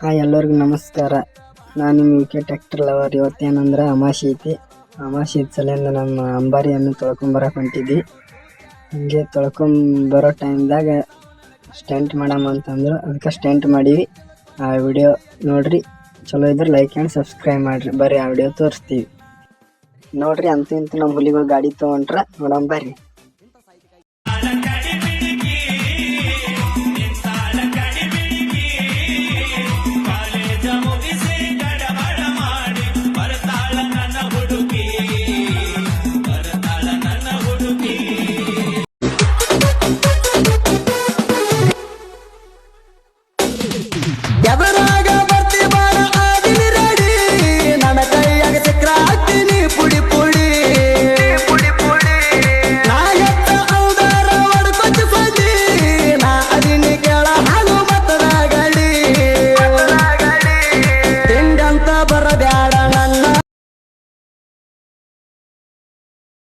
Hi, ಎಲ್ಲರಿಗೂ ನಮಸ್ಕಾರ. ನಾನು ನಿಮ್ಮ ವಿಕೆ ಟ್ಯಾಕ್ಟರ್ ಲವರ್. ಇವತ್ತೇನಂದ್ರೆ ಅಮಾಶಿ ಐತಿ. ಅಮಾಶಿ ಇದ್ದ ಸಲಿಂದ ನಮ್ಮ ಅಂಬಾರಿಯನ್ನು ತೊಳ್ಕೊಂಬರಕ್ಕೆ ಹೊಂಟಿದ್ವಿ. ಹಂಗೆ ತೊಳ್ಕೊಂಬರೋ ಟೈಮ್ದಾಗ ಸ್ಟೆಂಟ್ ಮಾಡಮ್ಮ ಅಂತಂದ್ರು. ಅದಕ್ಕೆ ಸ್ಟೆಂಟ್ ಮಾಡೀವಿ. ಆ ವಿಡಿಯೋ ನೋಡ್ರಿ. ಚಲೋ ಇದ್ರೆ ಲೈಕ್ ಆ್ಯಂಡ್ ಸಬ್ಸ್ಕ್ರೈಬ್ ಮಾಡಿರಿ. ಬರ್ರಿ, ಆ ವಿಡಿಯೋ ತೋರಿಸ್ತೀವಿ. ನೋಡ್ರಿ ಅಂತ ಇಂತೂ ನಮ್ಮ ಹುಲಿಗಳು ಗಾಡಿ ತೊಗೊಂಡ್ರೆ ನೋಡಮ್ ಬರ್ರಿ. ಎದರಾಗ ಬರ್ತಿ ಬಾಳ ಆದಿನಿ ರೆಡಿ. ನನ್ನ ಕೈಯಾಗ ಚಕ್ರ ಪುಡಿ ಪುಡಿ. ಪುಡಿ ಪುಡಿ. ಔದಾರ ತಿಂಡಂತ ಬರಬ್ಯಾಡ ನನ್ನ